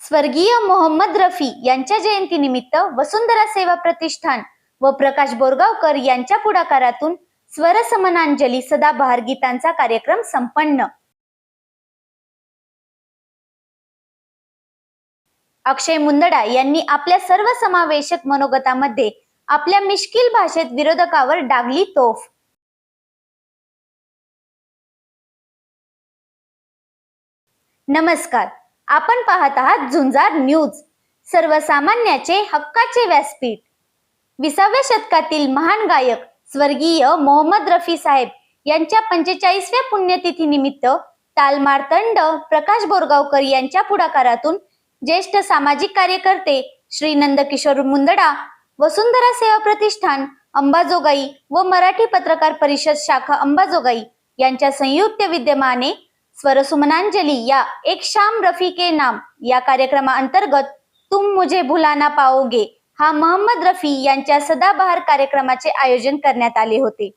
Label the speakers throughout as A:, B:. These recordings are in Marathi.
A: स्वर्गीय मोहम्मद रफी यांच्या जयंतीनिमित्त वसुंधरा सेवा प्रतिष्ठान व प्रकाश बोरगावकर यांच्या पुढाकारातून स्वरसमनांजली सदाबहार गीतांचा कार्यक्रम संपन्न. अक्षय मुंदडा यांनी आपल्या सर्व समावेशक मनोगतामध्ये आपल्या मिश्किल भाषेत विरोधकावर डागली तोफ. नमस्कार. आपण पाहत आहात झुंजार न्यूज सर्वसामान्याचे हक्काचे व्यासपीठ. विसाव्या शतकातील महान गायक स्वर्गीय मोहम्मद रफी साहेब यांच्या पंचेचाळीसव्या पुण्यतिथी निमित्त तालमार्तंड प्रकाश बोरगावकर यांच्या पुढाकारातून ज्येष्ठ सामाजिक कार्यकर्ते श्री नंदकिशोर मुंदडा वसुंधरा सेवा प्रतिष्ठान अंबाजोगाई व मराठी पत्रकार परिषद शाखा अंबाजोगाई यांच्या संयुक्त विद्यमाने स्वरसुमनांजली या एक शाम रफी के नाम. या कार्यक्रमाअंतर्गत तुम मुझे भुलाना पाओगे हा मोहम्मद रफी यांच्या सदाबहार कार्यक्रमाचे आयोजन करण्यात आले होते.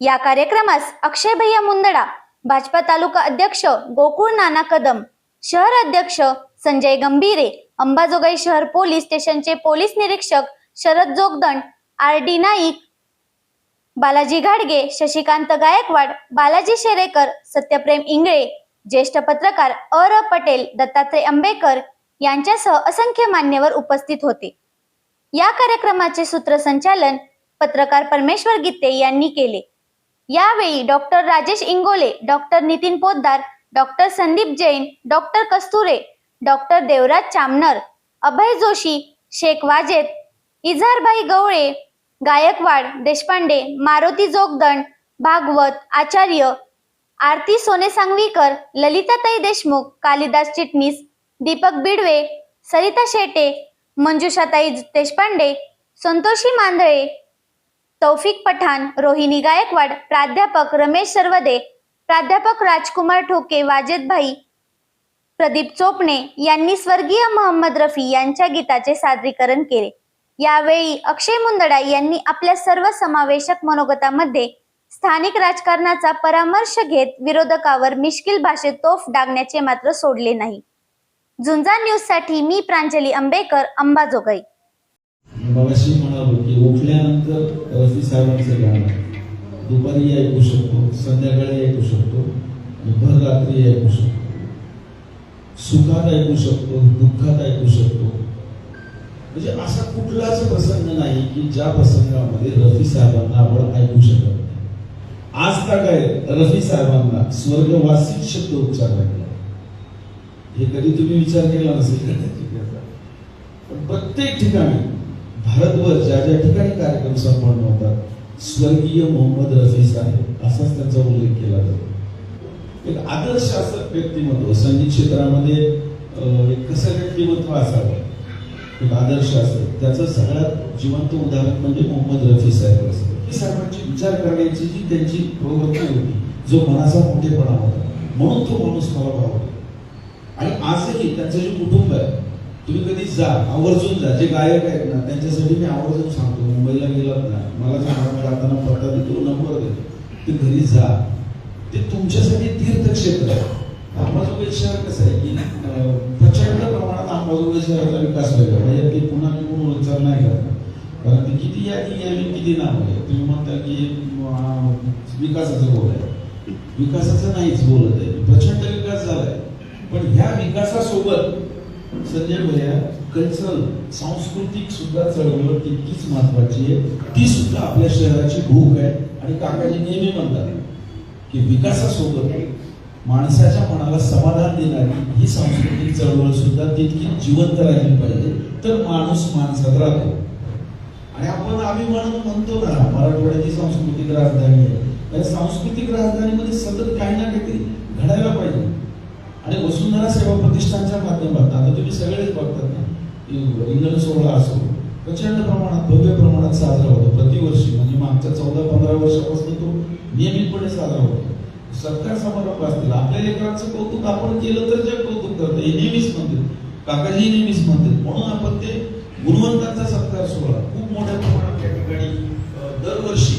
A: या कार्यक्रमास अक्षय भैया मुंदडा भाजपा तालुका अध्यक्ष गोकुळ नाना कदम शहर अध्यक्ष संजय गंभीरे अंबाजोगाई शहर पोलीस स्टेशनचे पोलीस निरीक्षक शरद जोगदंड आर डी नाईक बालाजी घाडगे शशिकांत गायकवाड बालाजी शेरेकर सत्यप्रेम इंगळे ज्येष्ठ पत्रकार अर पटेल दत्तात्रय आंबेकर यांच्यासह असंख्य मान्यवर उपस्थित होते. या कार्यक्रमाचे सूत्रसंचालन पत्रकार परमेश्वर गीते यांनी केले. यावेळी doctor Rajesh Ingole doctor Nitin Poddar doctor Sandeep Jain doctor Kasture doctor Devraj Chamnar Abhay Joshi Shaikh Wajet Izharbhai Gawali Gaikwad Deshpande Maruti Jogdand Bhagwat Acharya Aarti Sone Sangvikar Lalitatai Deshmukh Kalidas चिटणीस दीपक बिडवे सरिता शेटे मंजुषाताई देशपांडे संतोषी मांदळे तौफिक पठाण रोहिणी गायकवाड प्राध्यापक रमेश सर्वदे प्राध्यापक राजकुमार ठोके वाजेदभाई प्रदीप चोपणे यांनी स्वर्गीय मोहम्मद रफी यांच्या गीताचे सादरीकरण केले. यावेळी अक्षय मुंदडा यांनी आपल्या सर्व समावेशक मनोगतामध्ये स्थानिक राजकारणाचा परामर्श घेत विरोधकावर मिश्किल भाषेत तोफ डागण्याचे मात्र सोडले नाही. झुंजा न्यूजसाठी मी प्रांजली आंबेकर अंबाजोगाई
B: मगाशी म्हणालो की उठल्यानंतर रफी साहेबांचं गाणं दुपारी ऐकू शकतो संध्याकाळी ऐकू शकतो आणि भर रात्री ऐकू शकतो. सुखात ऐकू शकतो दुःखात ऐकू शकतो. म्हणजे असा कुठलाच प्रसंग नाही की ज्या प्रसंगामध्ये रफी साहेबांना आपण ऐकू शकत नाही. आज का काय रफी साहेबांना स्वर्गवासी शब्द उच्चारला हे कधी तुम्ही विचार केला नसेल? पण प्रत्येक ठिकाणी भारतभर ज्या ज्या ठिकाणी कार्यक्रम संपन्न होतात स्वर्गीय मोहम्मद रफी साहेब असाच त्यांचा उल्लेख केला जातो. एक आदर्श असं व्यक्तिमत्व संगीत क्षेत्रामध्ये एक कसं व्यक्तिमत्व असावं? एक आदर्श असतं. त्याचं सगळ्यात जिवंत उदाहरण म्हणजे मोहम्मद रफी साहेब असतो हे साहेबांची विचार करण्याची जी त्यांची प्रवृत्ती होती जो मनाचा मोठेपणा होता. म्हणून तो माणूस मला भावतो आणि आजही त्यांचं जे कुटुंब आहे तुम्ही कधी जा आवर्जून जा. जे गायक आहेत ना त्यांच्यासाठी मी आवर्जून सांगतो. मुंबईला गेलात ना मला सांगा जाताना पत्ता देतो नंबर देतो. ते घरी जा. ते तुमच्यासाठी तीर्थक्षेत्र आहे. अंबाजोगाई शहर कसं आहे की अं, शहराचा विकास व्हायला म्हणजे ते पुन्हा कोण विचार नाही करत कारण ते किती यादी यावी किती नाव आहे तुम्ही म्हणता की विकासाचं बोल आहे. विकासाचं नाहीच बोलत आहे. प्रचंड विकास झालाय. पण ह्या विकासासोबत संजय भैया कल्चरल सांस्कृतिक सुद्धा चळवळ तितकीच महत्वाची आहे. ती सुद्धा आपल्या शहराची भूक आहे. आणि काकाजी नेहमी म्हणतात की विकासासोबत माणसाच्या मनाला समाधान देणारी ही सांस्कृतिक चळवळ सुद्धा तितकी जिवंत राहिली पाहिजे तर माणूस माणसात राहतो. आणि आपण आम्ही म्हणून म्हणतो ना मराठवाड्याची सांस्कृतिक राजधानी आहे. या सांस्कृतिक राजधानीमध्ये सतत काही ना काहीतरी घडायला पाहिजे. आणि वसुंधरा सेवा प्रतिष्ठानच्या माध्यमातून आता तुम्ही सगळेच बघतात ना इ- इंधन सोहळा असो प्रचंड प्रमाणात भव्य प्रमाणात साजरा होतो. प्रतिवर्षी म्हणजे मागच्या चौदा पंधरा वर्षापासून तो नियमितपणे साजरा होतो. सत्कार समारंभ असतील आपल्या लेकरांचं कौतुक आपण केलं तर जग कौतुक करतं. हे नेहमीच म्हणते काकाजी नेहमीच म्हणते म्हणून आपण ते गुणवंतांचा सत्कार सोहळा खूप मोठ्या प्रमाणात त्या ठिकाणी दरवर्षी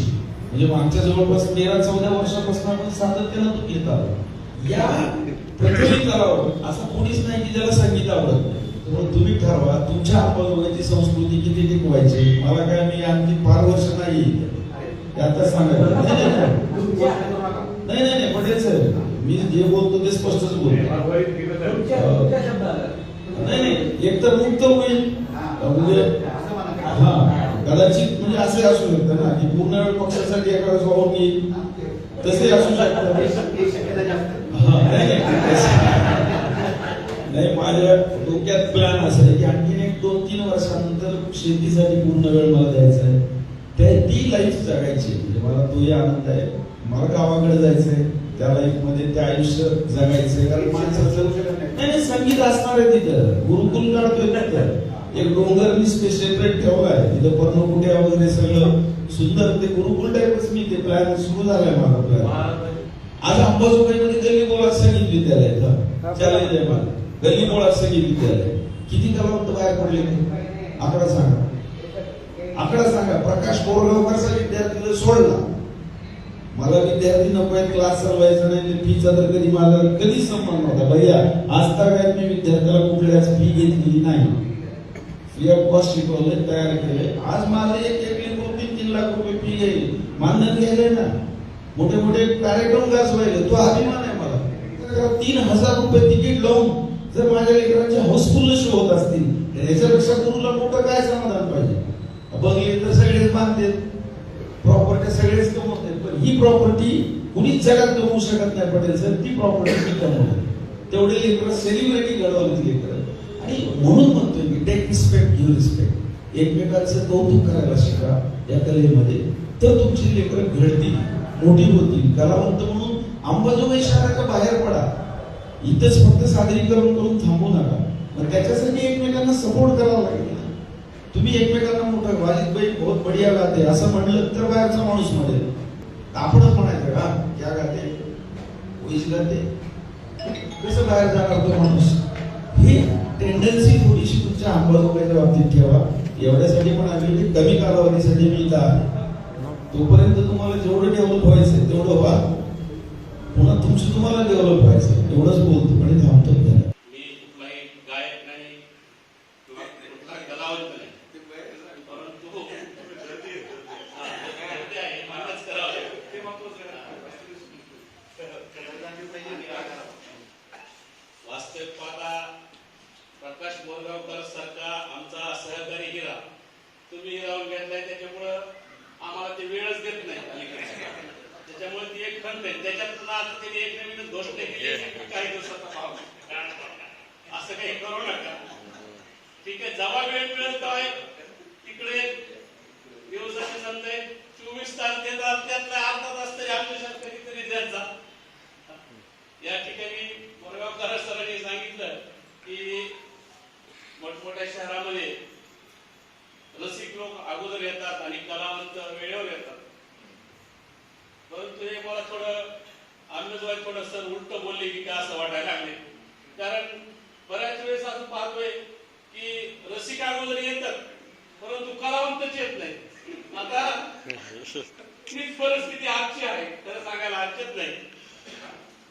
B: म्हणजे मागच्या जवळपास तेरा चौदा वर्षापासून आपण सातत्यानं तो घेत आलो. या प्रचलित करावं असं कोणीच नाही की ज्याला संगीत आवडत नाही. त्यामुळे तुम्ही ठरवा तुमच्या अंमलबजावणीची संस्कृती किती टिकवायची? मला काय मी आणखी फार वर्ष नाही आता सांगायचं नाही, नाही, नाही. पटेल सर मी जे बोलतो ते स्पष्टच बोलतो. नाही नाही एकतर मुक्त होईल. म्हणजे हा कदाचित म्हणजे असे असू शकतं ना की पूर्ण वेळ पक्षासाठी एका वेळेस वाहून येईल तसे असू शकतं. हा, नाही, नाही, तसं- नाही माझ्या डोक्यात प्लॅन असा आहे की आणखीन एक दोन तीन वर्षानंतर शेतीसाठी पूर्ण वेळ मला द्यायचा आहे. त्या ती लाईफ जगायची म्हणजे मला तोही आनंद आहे. मला गावाकडे जायचंय त्या लाईफमध्ये ते आयुष्य जगायचंय. कारण माणसाचं नाही. संगीत असणार आहे तिथं. गुरुकुल काढतोय ना त्या एक डोंगर मी सेपरेट ठेवलाय तिथं पर्णकुट्या वगैरे सगळं सुंदर ते गुरुकुल टाईपच मी ते प्लॅन सुरू झालाय माझा प्लॅन आज अंबाजोगाईमध्ये गल्ली मुळात संगीत विद्यालय. चॅलेंज आहे मला. गल्ली मुळात संगीत विद्यालय किती कलावंत बाहेर पडले आकडा सांगा. आकडा सांगा. प्रकाश बोरगावकरचा विद्यार्थीला सोडला मला विद्यार्थी नको क्लास चालवायचा नाही फीचा तर कधी माझा कधी संबंध नव्हता. भैया आज तक मी विद्यार्थ्याला कुठल्याच फी घेतलेली नाही. फ्री ऑफ कॉस्ट शिकवले तयार केलंय आज माझं एक एक लेकरू तीन तीन लाख रुपये फी येईल. मान्य घ्यायलंय ना. मोठे मोठे कार्यक्रम गाजवायले. तो अभिमान आहे मला. तीन हजार रुपये तिकीट लावून जर माझ्या लेकरांचे हाऊसफुल शो होत असतील तर याच्यापेक्षा गुरुला मोठं काय समाधान पाहिजे? बघले तर सगळेच बांधतात प्रॉपर्टी सगळेच कमवतात पण ही प्रॉपर्टी कुणीच जगात कमवू शकत नाही पटेल सर. ती प्रॉपर्टी मी कमवली तेवढे लेकर सेलिब्रिटी घडवली लेकर. आणि म्हणून म्हणतोय मी टेक रिस्पेक्ट गिव्ह रिस्पेक्ट एकमेकांचं कौतुक करायला शिका या कलेमध्ये. तर तुमची लेकरं घडतील मोठी होतील. कलावंत म्हणून अंबाजोगाई शहराच्या बाहेर पडा. इथंच फक्त सादरीकरण करून थांबू नका. मग त्याच्यासाठी एकमेकांना सपोर्ट करावा लागेल तुम्ही एकमेकांना मोठा वाजिद बाई बहुत बढिया गाते. असं म्हणलं तर बाहेरचा माणूस म्हणेल. आपणच म्हणायचं का? क्या गाते? वैश गाते? कसं बाहेर जाणार तो माणूस? ही टेंडन्सी थोडीशी तुमच्या अंमलबजावणीच्या बाबतीत ठेवा. एवढ्यासाठी पण आलेली कमी कालावधीसाठी मी इथं आहे. तोपर्यंत तुम्हाला जेवढं डेव्हलप व्हायचं तेवढं व्हा पुन्हा तुमचं तुम्हाला डेव्हलप व्हायचं एवढंच बोलतो आणि थांबतो धन्यवाद.
C: मी कुठलाही गायक नाही किंवा कुठला कलावंत नाही परंतु हा, ते आहे, मलाच करावं लागेल. वास्तविक पाहता प्रकाश बोरगावकर सारखा आमचा सहकारी हिरा तुम्ही हिरावून घेतलाय त्याच्यामुळं आम्हाला ते वेळच देत नाही अलीकडे त्याच्यामुळे ती एक खंत आहे त्याच्यातून आता त्यांनी एक नवीन गोष्ट केली की काही दिवसाचा भाव असं काही करू नका ठीक आहे जेव्हा वेळ मिळत आहे. तिकडे दिवसाचे समजा चोवीस तास देतात त्यातला अर्धा तास तरी आमच्यासाठी कधीतरी द्यायचा या ठिकाणी मोरगावकर सरांनी सांगितलं की मोठमोठ्या शहरामध्ये रसिक लोक अगोदर येतात आणि कलावंत वेळेवर येतात. परंतु हे मला थोडं आम्ही थोडं सर उलट बोलले की काय असं वाटायला लागले. कारण बऱ्याच वेळेस असं पाहतोय की रसिका अगोदर येतात परंतु कलावंतच येत नाही. आता तीच परिस्थिती आजची आहे खरं सांगायला हरकत नाही.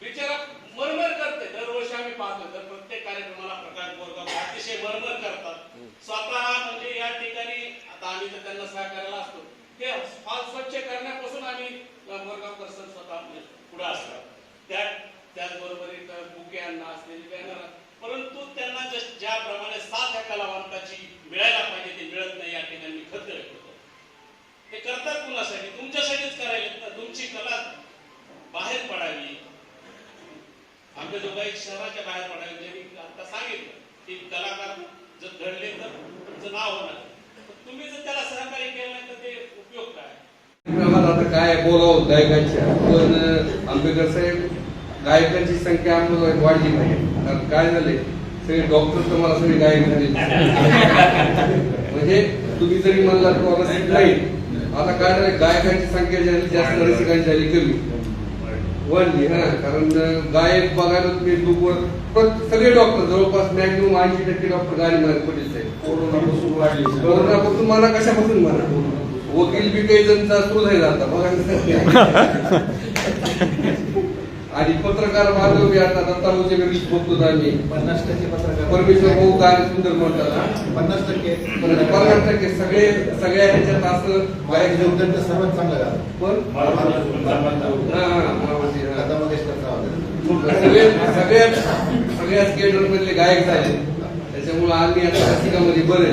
C: बिचारा मरमर करते दरवर्षी आम्ही पाहतो तर प्रत्येक कार्यक्रमाला प्रकाश बोरगाव अतिशय मरमर करतात. स्वतः म्हणजे या ठिकाणी आता आम्ही तर त्यांना सहकार्याला असतो ते फार स्वच्छ करण्यापासून आम्ही बोरगावकर सर स्वतः म्हणजे पुढे असतात. त्या त्याचबरोबर इथं बुके यांना असलेली बॅनर परंतु त्यांना ज्याप्रमाणे साथ या कलावंताची मिळायला पाहिजे ते मिळत नाही या ठिकाणी मी खत करतो. ते करतात कुणासाठी? तुमच्यासाठीच करायला तर तुमची कला बाहेर पडावी. आंबेजोगाई शहराच्या बाहेर पडावी. म्हणजे मी आता सांगितलं की कलाकार जर घडले तर तुमचं नाव होणार. तुम्ही जर त्याला सहकार्य केलं नाही तर ते उपयोग काय?
D: आम्हाला आता काय बोलावं गायकांच्या पण अं, आंबेडकर साहेब गायकांची संख्या आम्हाला वाढली पाहिजे कारण काय झाले सगळे डॉक्टर तुम्हाला सगळे गायक झाले म्हणजे तुम्ही जरी म्हणला रसिक नाही आता काय झालं गायकांची संख्या झाली जास्त रसिकांची झाली कमी. वाढली हा. कारण गायक बघायला युट्यूबवर पण सगळे डॉक्टर जवळपास मॅक्झिमम ऐंशी टक्के डॉक्टर गाडी मध्ये पडेल साहेब
E: कोरोनापासून वाढली
D: कोरोनापासून मला कशापासून म्हणा? वकील बी काही जणचा सुरू आहे आता बघा. आणि पत्रकार बांधव बी आता दत्ता मुझे रील्स बघतो आम्ही.
E: पन्नास टक्के पत्रकार.
D: परमेश्वर भाऊ गाणे सुंदर म्हणतात.
E: पन्नास टक्के.
D: पन्नास टक्के. सगळे सगळ्या ह्याच्यात असं
E: बाहेर उद्योग तर सर्वात चांगलं
D: पण हा, हा, हा.
E: आवाज.
D: सगळे सगळ्यात सगळ्याच केडर मधले गायक झाले. त्याच्यामुळे आम्ही आता रसिकामध्ये बरे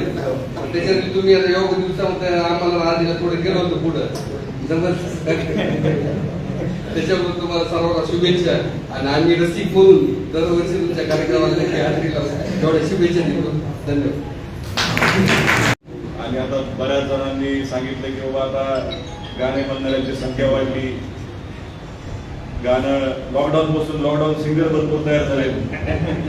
D: त्याच्यात तुम्ही आता योग दिवसामध्ये आम्हाला आधीला थोडं केलं होतं पुढं. जबरदस्त त्याच्यामुळे तुम्हाला सर्वांना शुभेच्छा. आणि आम्ही रसिक म्हणून दरवर्षी तुमच्या कार्यक्रमाला नक्की हजेरी लावू एवढ्या शुभेच्छा देतो. धन्यवाद.
F: आणि आता बऱ्याच जणांनी सांगितलं की बाबा आता गाणे म्हणणाऱ्यांची संख्या वाढली. गाणं लॉकडाऊन पासून लॉकडाऊन सिंगर भरपूर तयार झाले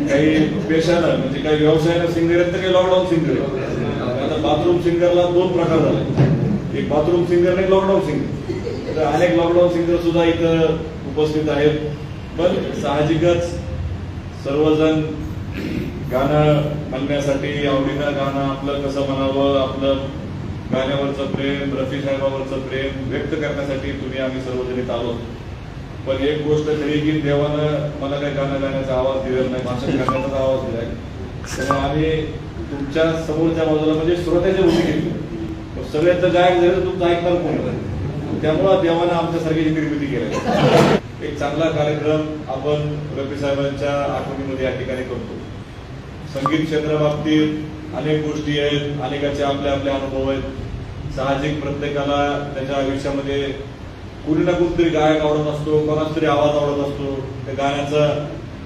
F: काही पेशानं म्हणजे काही व्यवसायानं सिंगर आहेत तर काही लॉकडाऊन सिंगर आहेत. आता बाथरूम सिंगरला दोन प्रकार झाले. एक बाथरूम सिंगर आणि लॉकडाऊन सिंगर तर अनेक लॉकडाऊन सिंगर सुद्धा इथं उपस्थित आहेत. पण साहजिकच सर्वजण गाणं म्हणण्यासाठी आवडीनं गाणं आपलं कसं म्हणावं आपलं गाण्यावरचं प्रेम रफी साहेबावरचं प्रेम व्यक्त करण्यासाठी तुम्ही आम्ही सर्वजण इथं आलो. पण एक गोष्ट खरी की देवानं मला काही गाणं गाण्याचा आवाज दिलेला नाही भाषण करण्याचा आवाज दिलाय. त्यामुळे आम्ही तुमच्या समोरच्या बाजूला म्हणजे श्रोत्याच्या उभी घेतली सगळ्यांचं गायक झालं तुमचं ऐकणार कोण त्यामुळं देवानं आमच्यासारखी निर्मिती केली एक चांगला कार्यक्रम आपण रफी साहेबांच्या आठवणीमध्ये या ठिकाणी करतो. संगीत क्षेत्राबाबतीत अनेक गोष्टी आहेत अनेकाचे आपले आपले अनुभव आहेत. साहजिक प्रत्येकाला त्याच्या आयुष्यामध्ये कुणी ना कुणीतरी गायक आवडत असतो कोणाच तरी आवाज आवडत असतो त्या गाण्याचा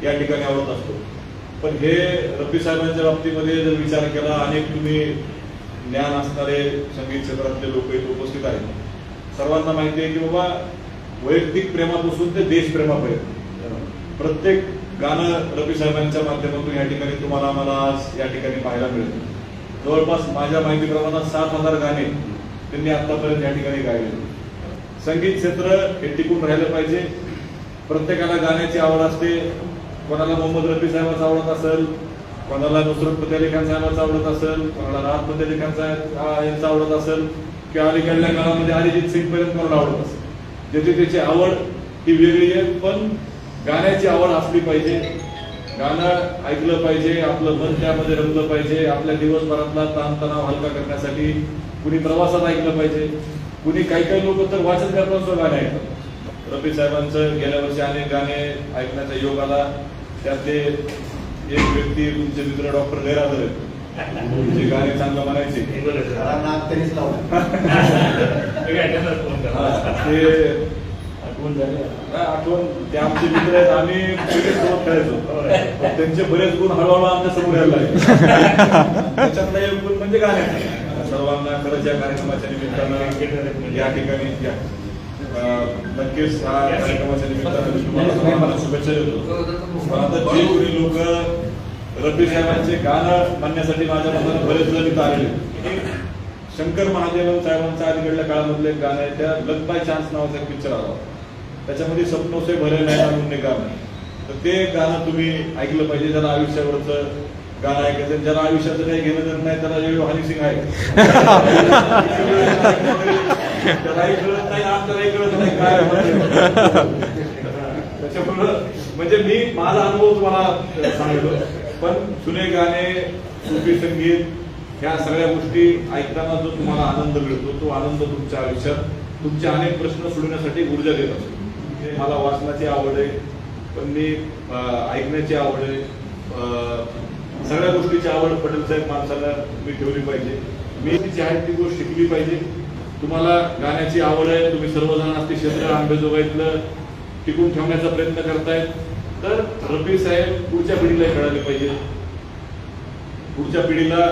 F: या ठिकाणी आवडत असतो. पण हे रफी साहेबांच्या बाबतीमध्ये जर विचार केला अनेक तुम्ही ज्ञान असणारे संगीत क्षेत्रातले लोक इथे उपस्थित आहेत. सर्वांना माहिती आहे की बाबा वैयक्तिक प्रेमापासून ते देशप्रेमापर्यंत. प्रत्येक गाणं रफी साहेबांच्या माध्यमातून या ठिकाणी तुम्हाला आम्हाला आज या ठिकाणी पाहायला मिळेल. जवळपास माझ्या माहितीप्रमाणे सात हजार गाणे त्यांनी आतापर्यंत या ठिकाणी गायले संगीत क्षेत्र हे टिकून राहिलं पाहिजे. प्रत्येकाला गाण्याची आवड असते. कोणाला मोहम्मद रफी साहेबांचा आवडत असेल कोणाला नुसरत फतेह अली खान साहेबांचा आवडत असेल कोणाला राहत फतेह अली खान साहेब यांचा आवडत असेल किंवा अलीकडल्या काळामध्ये अरिजित सिंग पर्यंत कोणाला आवडत असेल ज्याची त्याची आवड ही वेगळी आहे पण गाण्याची आवड असली पाहिजे. गाणं ऐकलं पाहिजे आपलं मन त्यामध्ये रमलं पाहिजे. आपल्या दिवसभरातला ताणतणाव हलका करण्यासाठी कुणी प्रवासात ऐकलं पाहिजे. कुणी काही काही लोक तर वाचन करताना सुद्धा गाणे ऐकतात. रफी साहेबांचं गेल्या वर्षी अनेक गाणे ऐकण्याचा योग आला. त्यातले एक व्यक्ती तुमचे मित्र डॉक्टर गैरादर आहेत. चांगलं म्हणायची. आठवण झाली आठवण. ते आमचे मित्र आहेत आम्ही क्रिकेट सोबत खेळायचो. त्यांचे बरेच गुण हळूहळू आमच्यासमोर यायला लागले. त्याच्यातला एक गुण म्हणजे गाणे सर्वांना खरंच या कार्यक्रमाच्या निमित्तानं या ठिकाणी नक्कीच हा कार्यक्रमाच्या निमित्तानं तुम्हाला सर्वांना शुभेच्छा देतो. आता जे कोणी लोक रब्बी साहेबांचे गाणं म्हणण्यासाठी माझ्या मनात बरेच जण इथं शंकर महादेवन साहेबांच्या अलीकडल्या काळामधलं एक गाणं आहे त्या लग बाय चान्स नावाचा एक पिक्चर आला. त्याच्यामध्ये सपनोसे भरे नाही म्हणून नाही गाणं तर ते गाणं तुम्ही ऐकलं पाहिजे ज्याला आयुष्यावरचं गाणं ऐकायचं ज्याला आयुष्याचं काही घेणं देणं नाही त्याला हनी सिंग आहे. त्यालाही कळत नाही आमच्यालाही कळत नाही काय त्याच्यामुळं म्हणजे मी माझा अनुभव तुम्हाला सांगतो. पण जुने गाणे सुफी संगीत ह्या सगळ्या गोष्टी ऐकताना जो तुम्हाला आनंद मिळतो तो आनंद तुमच्या आयुष्यात तुमचे अनेक प्रश्न सोडवण्यासाठी ऊर्जा देत असतो. मला वाचनाची आवड आहे पण मी ऐकण्याची आवड आहे. सगळ्या गोष्टीची आवड पटेल साहेब माणसाला मी ठेवली पाहिजे. मी जी आहे ती गोष्ट शिकली पाहिजे. तुम्हाला गाण्याची आवड आहे तुम्ही सर्वजण ते क्षेत्र आंबेजोगाईतलं टिकून ठेवण्याचा प्रयत्न करतायत. तर रफी साहेब पुढच्या पिढीला मिळाले पाहिजे. पुढच्या पिढीला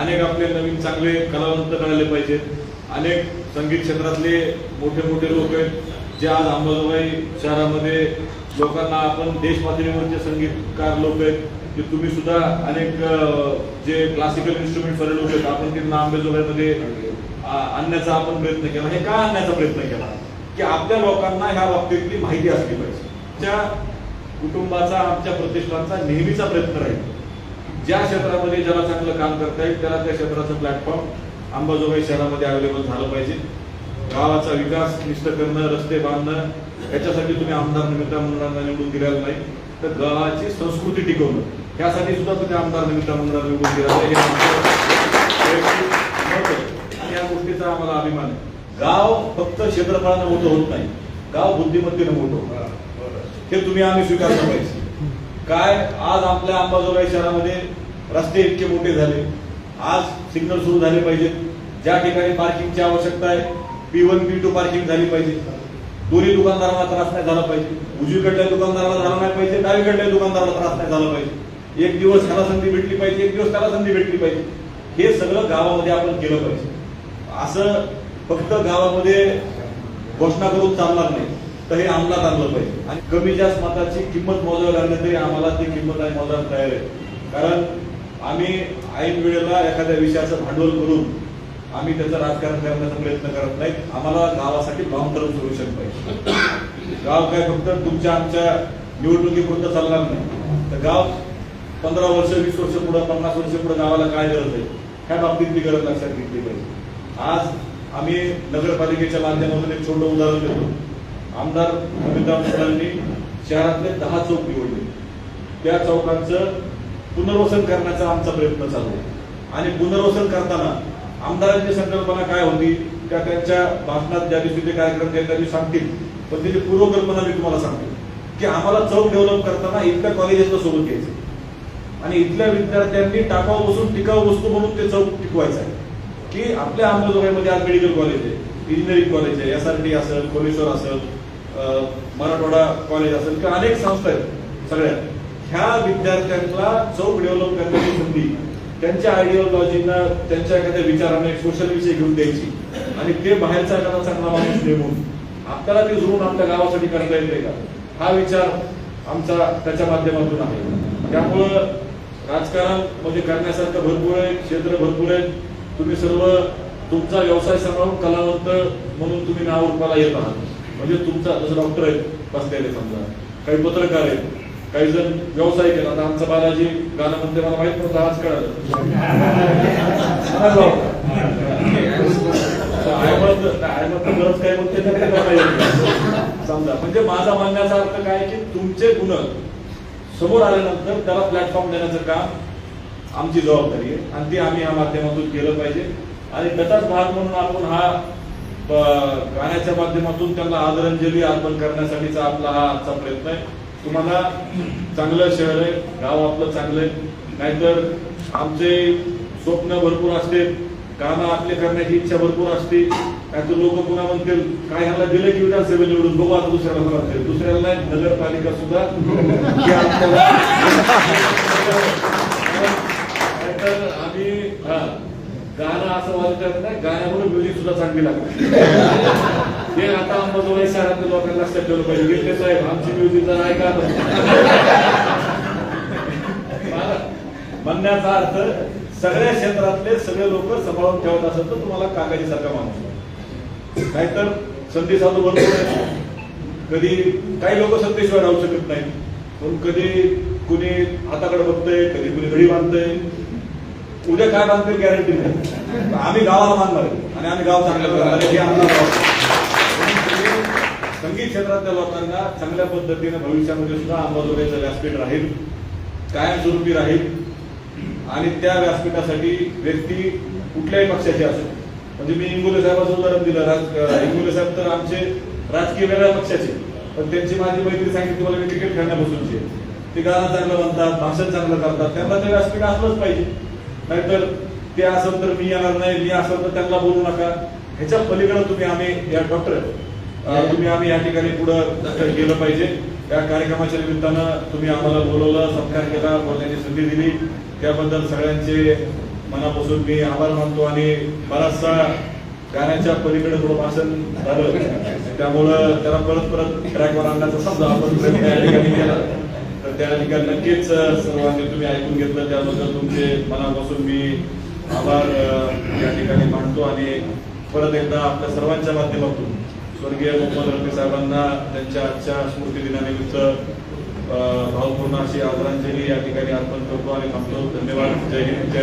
F: अनेक आपले नवीन चांगले कलावंत मिळाले पाहिजेत अनेक संगीत क्षेत्रातले मोठे मोठे लोक आहेत जे आज अंबाजोगाई शहरामध्ये लोकांना आपण देशपातळीवरचे संगीतकार लोक आहेत की तुम्ही सुद्धा अनेक जे क्लासिकल इन्स्ट्रुमेंट वाले लोक आहेत आपण त्यांना अंबाजोगाईमध्ये आणण्याचा आपण प्रयत्न केला. हे का आणण्याचा प्रयत्न केला? की आपल्या लोकांना ह्या बाबतीतली माहिती असली पाहिजे. त्या कुटुंबाचा आमच्या प्रतिष्ठानचा नेहमीचा प्रयत्न राहील. ज्या क्षेत्रामध्ये ज्याला चांगलं काम करता येईल त्याला त्या क्षेत्राचं प्लॅटफॉर्म अंबाजोगाई शहरामध्ये अवेलेबल झालं पाहिजे. गावाचा विकास निष्ठ करणं रस्ते बांधणं याच्यासाठी तुम्ही आमदार निमित्ता मंडळांना निवडून दिलेलं नाही तर गावाची संस्कृती टिकवणं. त्यासाठी सुद्धा तुम्ही आमदार निमित्ता मंडळ निवडून दिलेलं हे आणि या गोष्टीचा आम्हाला अभिमान आहे. गाव फक्त क्षेत्रफळानं मोठं होत नाही. गाव बुद्धिमत्तेनं मोठं होतं हे तुम्ही आम्ही स्वीकारलं पाहिजे काय? आज आपल्या अंबाजोगाई शहरामध्ये रस्ते इतके मोठे झाले. आज सिग्नल सुरू झाले पाहिजेत. ज्या ठिकाणी पार्किंगची आवश्यकता आहे P one P two parking झाली पाहिजे. दोन्ही दुकानदारांना त्रास नाही झाला पाहिजे. उजवीकडल्या दुकानदाराला झाला नाही पाहिजे डावीकडल्या दुकानदाराला त्रास नाही झाला पाहिजे. एक दिवस ह्याला संधी भेटली पाहिजे एक दिवस त्याला संधी भेटली पाहिजे. हे सगळं गावामध्ये आपण केलं पाहिजे. असं फक्त गावामध्ये घोषणा करून चालणार नाही. तर हे अंमलात आणलं पाहिजे. आणि कमी जास्त मताची किंमत मोजावी लागली तरी आम्हाला ती किंमत आहे मोजायला तयार आहे. कारण आम्ही ऐन वेळेला एखाद्या विषयाचं भांडवल करून आम्ही त्याचं राजकारण करण्याचा प्रयत्न करत नाही. आम्हाला गावासाठी लॉंग टर्म सोल्युशन पाहिजे. गाव काय फक्त तुमच्या आमच्या निवडणुकीपुरतं चालणार नाही. तर गाव पंधरा वर्ष वीस वर्ष पुढे पन्नास वर्ष पुढे गावाला काय गरज आहे? ह्या बाबतीतली गरज लक्षात घेतली पाहिजे. आज आम्ही नगरपालिकेच्या माध्यमातून एक छोटं उदाहरण देतो. आमदार अमिताभ मुलांनी शहरातले दहा चौक निवडले. त्या चौकांचं पुनर्वसन करण्याचा आमचा प्रयत्न चालू आहे. आणि पुनर्वसन करताना आमदारांची संकल्पना काय होती त्या त्यांच्या भाषणात ज्या दिवशी ते कार्यक्रम त्या दिवशी सांगतील. पण त्याची पूर्वकल्पना मी तुम्हाला सांगतो की आम्हाला चौक डेव्हलप करताना इतक्या कॉलेजेसला सोबत घ्यायचं. आणि इथल्या विद्यार्थ्यांनी टाकाऊ बसून टिकाऊ वस्तू म्हणून ते चौक टिकवायचं आहे. की आपल्या अंमलबजावणीमध्ये आज मेडिकल कॉलेज आहे इंजिनिअरिंग कॉलेज आहे एस आर टी असेल कोलेश्वर असेल मराठवाडा कॉलेज असेल किंवा अनेक संस्था आहेत सगळ्या. ह्या विद्यार्थ्यांना चौक डेव्हलप करण्याची संधी त्यांच्या आयडिओलॉजीना त्यांच्या एखाद्या विचारांना एक सोशल विषय घेऊन द्यायची. आणि ते बाहेरचा एखादा चांगला माणूस नेमून आपल्याला ते जुळून आमच्या गावासाठी करता येते का? हा विचार आमचा त्याच्या माध्यमातून आहे. त्यामुळं राजकारणमध्ये करण्यासारखं भरपूर आहे क्षेत्र भरपूर आहे. तुम्ही सर्व तुमचा व्यवसाय सांभाळून कलावंत म्हणून तुम्ही नाव रूपाला येत आहात. म्हणजे तुमचा जसं डॉक्टर आहेत बसलेले समजा काही पत्रकार आहेत काही जण व्यवसाय केला आता आमचा बालाजी गाणं म्हणते मला माहीत नव्हतं आज कळालं. काय म्हणते ते समजा म्हणजे माझा मानण्याचा अर्थ काय की तुमचे गुण समोर आल्यानंतर त्याला प्लॅटफॉर्म देण्याचं काम आमची जबाबदारी आहे. आणि ती आम्ही या माध्यमातून केलं पाहिजे. आणि त्याचाच भाग म्हणून आपण हा गाण्याच्या माध्यमातून त्यांना आदरांजली अर्पण करण्यासाठीचा आपला हा आजचा प्रयत्न आहे. तुम्हाला चांगलं शहर आहे गाव आपलं चांगलं आहे. नाहीतर आमचे स्वप्न भरपूर असते कामं आपले करण्याची इच्छा भरपूर असते. नाहीतर लोक पुन्हा म्हणतील काय ह्याला दिलं की विधानसभा निवडून? बघू आता दुसऱ्याला म्हणते दुसऱ्याला नगरपालिका सुद्धा. नाहीतर आम्ही हा. गाणं असं वाजत नाही गाण्यामुळे म्युझिक सुद्धा चांगली लागते. हे आता अंबाजोगाई शहरातल्या लोकांना लक्षात ठेवलं पाहिजे. गिरते साहेब आमची म्युझिक जर ऐका म्हणण्याचा अर्थ सगळ्या क्षेत्रातले सगळे लोक सांभाळून ठेवत असेल तर तुम्हाला काकाजी सारखा माणूस. नाहीतर संधी साधू भरपूर आहे. कधी काही लोक सत्तेशिवाय राहू शकत नाही पण कधी कुणी हाताकडे बघतंय कधी कुणी घडी बांधतंय. उद्या काय बांधतील गॅरंटी नाही. आम्ही गावाला बांधणार आणि आम्ही गाव चांगलं करणार हे आमचा संगीत क्षेत्रातल्या लोकांना चांगल्या पद्धतीने भविष्यामध्ये सुद्धा अंबाजोगाईचं व्यासपीठ राहील कायमस्वरूपी राहील. आणि त्या व्यासपीठासाठी व्यक्ती कुठल्याही पक्षाची असो. म्हणजे मी इंगोले साहेबांचं उदाहरण दिलं. राज अं, इंगोले साहेब तर आमचे राजकीय वेगळ्या पक्षाचे. पण त्यांची माझी मैत्री सांगितली मला मी क्रिकेट खेळण्यापासूनची ते गाणं चांगलं म्हणतात भाषण चांगलं करतात. त्यांना ते व्यासपीठ असलंच पाहिजे. नाहीतर ते असेल तर मी येणार नाही मी असेल तर त्यांना बोलू नका. ह्याच्या पलीकडे तुम्ही आम्ही या डॉक्टर तुम्ही आम्ही या ठिकाणी पुढे गेलं पाहिजे. या कार्यक्रमाच्या निमित्तानं तुम्ही आम्हाला बोलवलं सत्कार केला बोलण्याची संधी दिली. त्याबद्दल सगळ्यांचे मनापासून मी आभार मानतो आणि बराचसा गाण्याच्या पलीकडे थोडं भाषण झालं. त्यामुळं त्याला परत परत ट्रॅकवर आणण्याचा समजा आपण प्रयत्न या ठिकाणी केला. त्या ठिकाणी नक्कीच सर्वांनी तुम्ही ऐकून घेतलं. त्याबद्दल तुमचे मनापासून मी आभार या ठिकाणी मानतो आणि परत एकदा आपल्या सर्वांच्या माध्यमातून स्वर्गीय मोहम्मद रफी साहेबांना त्यांच्या आजच्या स्मृती दिनानिमित्त भावपूर्ण अशी आदरांजली या ठिकाणी अर्पण करतो आणि थांबतो. धन्यवाद. जय हिंद. जय